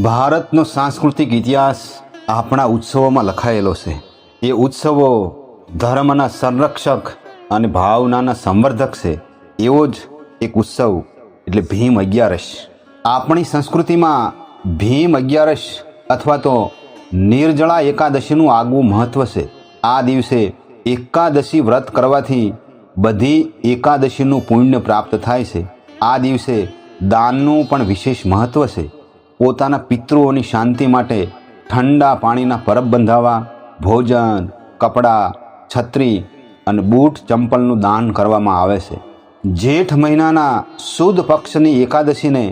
ભારતનો સાંસ્કૃતિક ઇતિહાસ આપણા ઉત્સવોમાં લખાયેલો છે. એ ઉત્સવો ધર્મના સંરક્ષક અને ભાવનાના સંવર્ધક છે. એવો જ એક ઉત્સવ, એટલે ભીમ અગિયારસ. આપણી સંસ્કૃતિમાં ભીમ અગિયારસ અથવા તો નિર્જળા એકાદશીનું આગવું મહત્વ છે. આ દિવસે એકાદશી વ્રત કરવાથી બધી એકાદશીનું પુણ્ય પ્રાપ્ત થાય છે. આ દિવસે દાનનું પણ વિશેષ મહત્વ છે. પોતાના પિતૃઓની શાંતિ માટે ઠંડા પાણીના પરબ બંધાવા, ભોજન, કપડાં, છત્રી અને બૂટ ચંપલનું દાન કરવામાં આવે છે. જેઠ મહિનાના સુદ પક્ષની એકાદશીને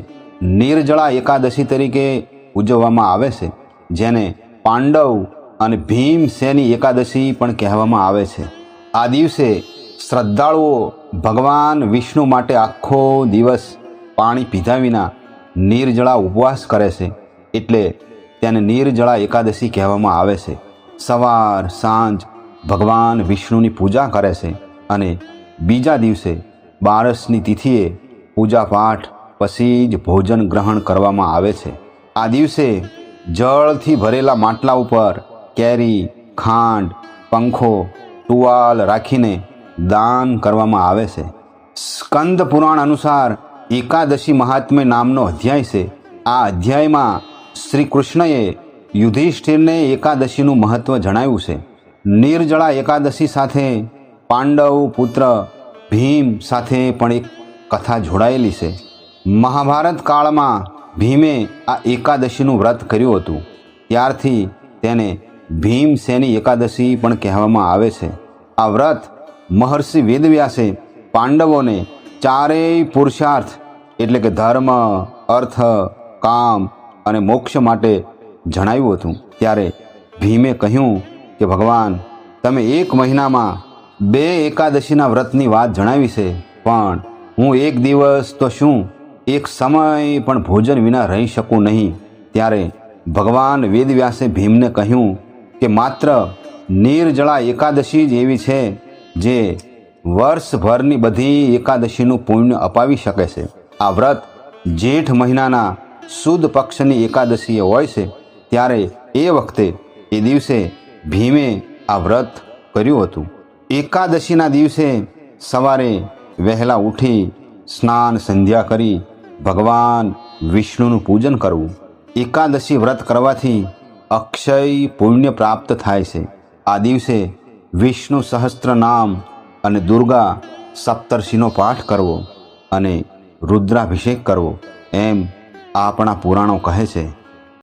નિર્જળા એકાદશી તરીકે ઉજવવામાં આવે છે, જેને પાંડવ અને ભીમસેની એકાદશી પણ કહેવામાં આવે છે. આ દિવસે શ્રદ્ધાળુઓ ભગવાન વિષ્ણુ માટે આખો દિવસ પાણી પીધા વિના નિર્જળા ઉપવાસ કરે છે એટલે તેને નિર્જળા એકાદશી કહેવામાં આવે છે. સવાર, સાંજ ભગવાન વિષ્ણુની પૂજા કરે છે અને બીજા દિવસે બારસની તિથિએ પૂજાપાઠ પછી જ ભોજન ગ્રહણ કરવામાં આવે છે. આ દિવસે જળથી ભરેલા માટલા ઉપર કેરી, ખાંડ, પંખો, ટુવાલ રાખીને દાન કરવામાં આવે છે. સ્કંદ પુરાણ અનુસાર એકાદશી મહાત્મ્ય નામનો અધ્યાય છે. આ અધ્યાયમાં શ્રી કૃષ્ણએ યુધિષ્ઠિરને એકાદશીનું મહત્વ જણાવ્યું છે. નિર્જળા એકાદશી સાથે પાંડવ પુત્ર ભીમ સાથે પણ એક કથા જોડાયેલી છે. મહાભારત કાળમાં ભીમે આ એકાદશીનું વ્રત કર્યું હતું. ત્યારથી તેને ભીમસેની એકાદશી પણ કહેવામાં આવે છે. આ વ્રત મહર્ષિ વેદવ્યાસે પાંડવોને ચારેય પુરુષાર્થ એટલે કે ધર્મ, અર્થ, કામ અને મોક્ષ માટે જણાવ્યું હતું. ત્યારે ભીમે કહ્યું કે, ભગવાન, તમે એક મહિનામાં બે એકાદશીના વ્રતની વાત જણાવી છે, પણ હું એક દિવસ તો શું એક સમય પણ ભોજન વિના રહી શકું નહીં. ત્યારે ભગવાન વેદવ્યાસે ભીમને કહ્યું કે, માત્ર નિર્જળા એકાદશી જ એવી છે, જે વર્ષભરની બધી એકાદશીનું પુણ્ય અપાવી શકે છે. આ વ્રત જેઠ મહિનાના સુદ પક્ષની એકાદશીએ હોય છે, ત્યારે એ વખતે એ દિવસે ભીમે આ વ્રત કર્યું હતું. એકાદશીના દિવસે સવારે વહેલા ઉઠી સ્નાન સંધ્યા કરી ભગવાન વિષ્ણુનું પૂજન કરવું. એકાદશી વ્રત કરવાથી અક્ષય પુણ્ય પ્રાપ્ત થાય છે. આ દિવસે વિષ્ણુ સહસ્ત્ર નામ અને દુર્ગા સપ્તર્ષિનો પાઠ કરવો અને રુદ્રાભિષેક કરવો. એમ આપણા પુરાણો કહે છે.